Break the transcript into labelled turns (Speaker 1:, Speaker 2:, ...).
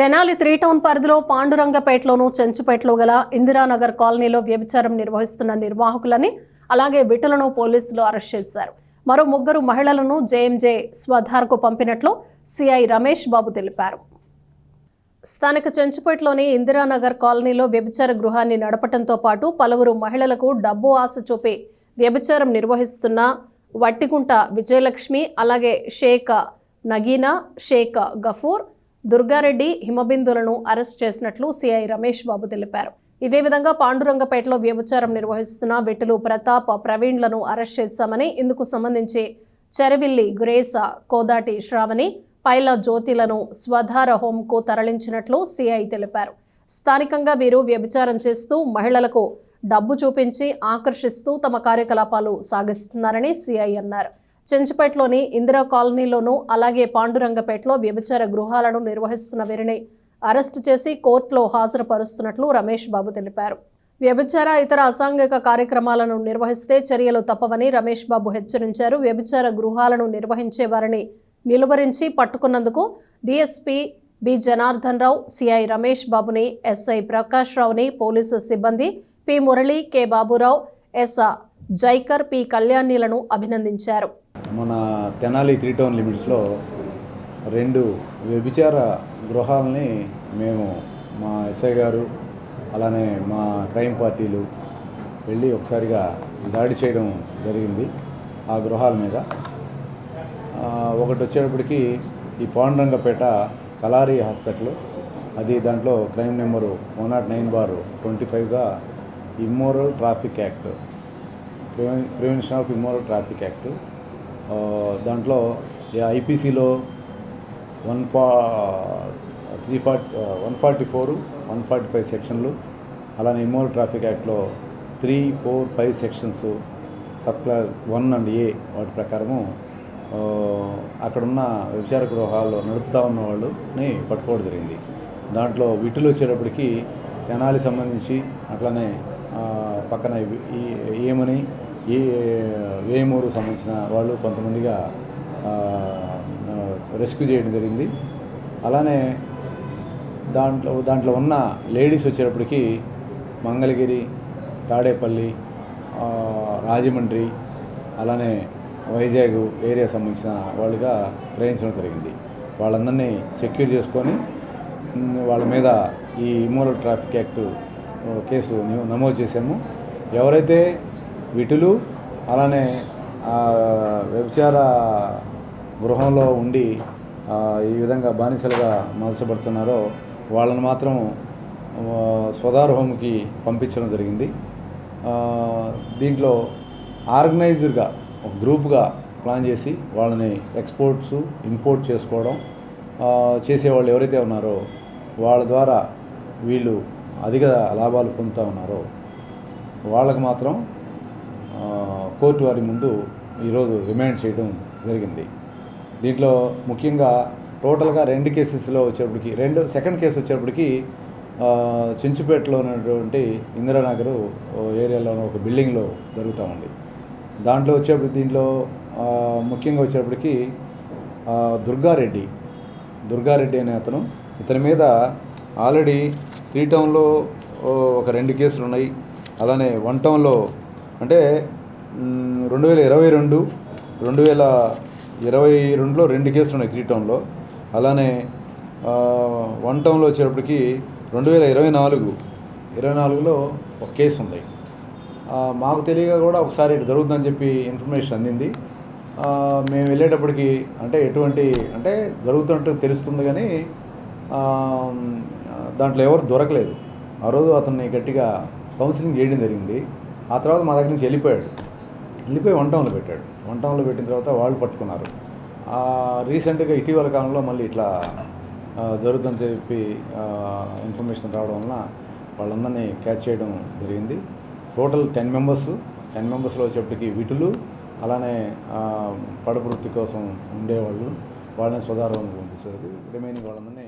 Speaker 1: Tenali three town పరిధిలో పాండురంగపేటలోను చెంచుపేటలో గల ఇందిరానగర్ కాలనీలో వ్యభిచారం నిర్వహిస్తున్న నిర్వాహకులని అలాగే బిడ్డలను పోలీసులు అరెస్ట్ చేశారు. మరో ముగ్గురు మహిళలను జేఎంజే స్వధార్కు పంపినట్లు సిఐ రమేష్ బాబు తెలిపారు. స్థానిక చెంచుపేటలోని ఇందిరానగర్ కాలనీలో వ్యభిచార గృహాన్ని నడపటంతో పాటు పలువురు మహిళలకు డబ్బు ఆశ చూపి వ్యభిచారం నిర్వహిస్తున్న వట్టిగుంట విజయలక్ష్మి అలాగే షేక్ నగీనా షేక్ గఫూర్ దుర్గారెడ్డి హిమబిందులను అరెస్ట్ చేసినట్లు సిఐ రమేష్ బాబు తెలిపారు. ఇదే విధంగా పాండురంగపేటలో వ్యభిచారం నిర్వహిస్తున్న విటులు ప్రతాప్ ప్రవీణ్లను అరెస్ట్ చేశామని ఇందుకు సంబంధించి చెరవిల్లి గురేస కోదాటి శ్రావణి పైల జ్యోతిలను స్వధార హోంకు తరలించినట్లు సిఐ తెలిపారు. స్థానికంగా వీరు వ్యభిచారం చేస్తూ మహిళలకు డబ్బు చూపించి ఆకర్షిస్తూ తమ కార్యకలాపాలు సాగిస్తున్నారని సిఐ అన్నారు. చెంచుపేటలోని ఇందిరా కాలనీలోనూ అలాగే పాండురంగపేటలో వ్యభిచార గృహాలను నిర్వహిస్తున్న వీరిని అరెస్టు చేసి కోర్టులో హాజరుపరుస్తున్నట్లు రమేష్ బాబు తెలిపారు. వ్యభిచార ఇతర అసాంఘిక కార్యక్రమాలను నిర్వహిస్తే చర్యలు తప్పవని రమేష్ బాబు హెచ్చరించారు. వ్యభిచార గృహాలను నిర్వహించే వారిని నిలువరించి పట్టుకున్నందుకు DSP B. Janardhan Rao CI Ramesh బాబుని ఎస్ఐ ప్రకాష్ రావుని పోలీసు సిబ్బంది P. Murali K. Baburao S. Jaikar P. కళ్యాణిలను అభినందించారు.
Speaker 2: మన తెనాలి త్రీ టౌన్ లిమిట్స్లో రెండు వ్యభిచార గృహాలని మేము మా ఎస్ఐ గారు అలానే మా క్రైమ్ పార్టీలు వెళ్ళి ఒకసారిగా దాడి చేయడం జరిగింది ఆ గృహాల మీద. ఒకటి వచ్చేటప్పటికి ఈ పాండురంగపేట కలారి హాస్పిటల్ అది దాంట్లో crime number one not nine bar twenty ఫైవ్గా immoral traffic act prevention of immoral traffic act దాంట్లో ఐపీసీలో వన్ ఫా three forty one forty four one forty five సెక్షన్లు అలానే ఇమ్మోరల్ ట్రాఫిక్ యాక్ట్లో three four five sections sub clause one and A వాటి ప్రకారము అక్కడున్న విచార గృహాల్లో నడుపుతా ఉన్న వాళ్ళని పట్టుకోవడం జరిగింది. దాంట్లో విటులు వచ్చేటప్పటికి తెనాలి సంబంధించి అట్లనే పక్కన ఈ- ఈ ఏ వేమూరు సంబంధించిన వాళ్ళు కొంతమందిగా రెస్క్యూ చేయడం జరిగింది. అలానే దాంట్లో దాంట్లో ఉన్న లేడీస్ వచ్చేటప్పటికి మంగళగిరి తాడేపల్లి రాజమండ్రి అలానే వైజాగ్ ఏరియా సంబంధించిన వాళ్ళుగా గ్రహించడం జరిగింది. వాళ్ళందరినీ సెక్యూర్ చేసుకొని వాళ్ళ మీద ఈ ఇమోరల్ ట్రాఫిక్ యాక్ట్ కేసు నమోదు చేశాము. ఎవరైతే విటులు అలానే వ్యభిచార గృహంలో ఉండి ఈ విధంగా బానిసలుగా మలసపడుతున్నారో వాళ్ళని మాత్రం ఆ, స్వదార్ హోమ్కి పంపించడం జరిగింది. దీంట్లో ఆర్గనైజ్డ్గా ఒక గ్రూప్గా ప్లాన్ చేసి వాళ్ళని ఎక్స్పోర్ట్స్ ఇంపోర్ట్ చేసుకోవడం చేసేవాళ్ళు ఎవరైతే ఉన్నారో వాళ్ళ ద్వారా వీళ్ళు అధిక లాభాలు పొందుతూ ఉన్నారో వాళ్ళకు మాత్రం కోర్టు వారి ముందు ఈరోజు రిమాండ్ చేయడం జరిగింది. దీంట్లో ముఖ్యంగా టోటల్గా రెండు కేసెస్లో వచ్చేప్పటికి రెండు సెకండ్ కేసు వచ్చేప్పటికి ఆ, చెంచుపేటలో ఉన్నటువంటి ఇందిరానగర్ ఏరియాలో ఒక బిల్డింగ్లో జరుగుతూ ఉంది. దాంట్లో వచ్చేప్పుడు దీంట్లో ముఖ్యంగా వచ్చేప్పటికి దుర్గారెడ్డి దుర్గారెడ్డి అనే అతను ఇతని మీద ఆల్రెడీ త్రీ టౌన్లో ఒక రెండు కేసులు ఉన్నాయి అలానే వన్ టౌన్లో అంటే రెండు వేల ఇరవై రెండు రెండు వేల ఇరవై రెండులో రెండు కేసులు ఉన్నాయి త్రీ టౌన్లో అలానే వన్ టౌన్లో వచ్చేటప్పటికి రెండు వేల ఇరవై నాలుగు ఇరవై నాలుగులో ఒక కేసు ఉంది. మాకు తెలియక కూడా ఒకసారి ఇటు జరుగుతుందని చెప్పి ఇన్ఫర్మేషన్ అందింది. మేము వెళ్ళేటప్పటికి అంటే ఎటువంటి అంటే జరుగుతున్నట్టు తెలుస్తుంది కానీ దాంట్లో ఎవరు దొరకలేదు. ఆ రోజు అతన్ని గట్టిగా కౌన్సిలింగ్ చేయడం జరిగింది. ఆ తర్వాత మా దగ్గర నుంచి వెళ్ళిపోయాడు. వెళ్ళిపోయి వన్ టౌన్లో పెట్టాడు. వన్ టౌన్లో పెట్టిన తర్వాత వాళ్ళు పట్టుకున్నారు. రీసెంట్గా ఇటీవల కాలంలో మళ్ళీ ఇట్లా జరుగుతుందని చెప్పి ఇన్ఫర్మేషన్ రావడం వలన వాళ్ళందరినీ క్యాచ్ చేయడం జరిగింది. టోటల్ టెన్ మెంబర్స్ టెన్ మెంబర్స్లో వచ్చేప్పటికి విటులు అలానే పడపృత్తి వృత్తి కోసం ఉండేవాళ్ళు. వాళ్ళని స్వదారం పంపిస్తారు. రిమైనింగ్ వాళ్ళందరినీ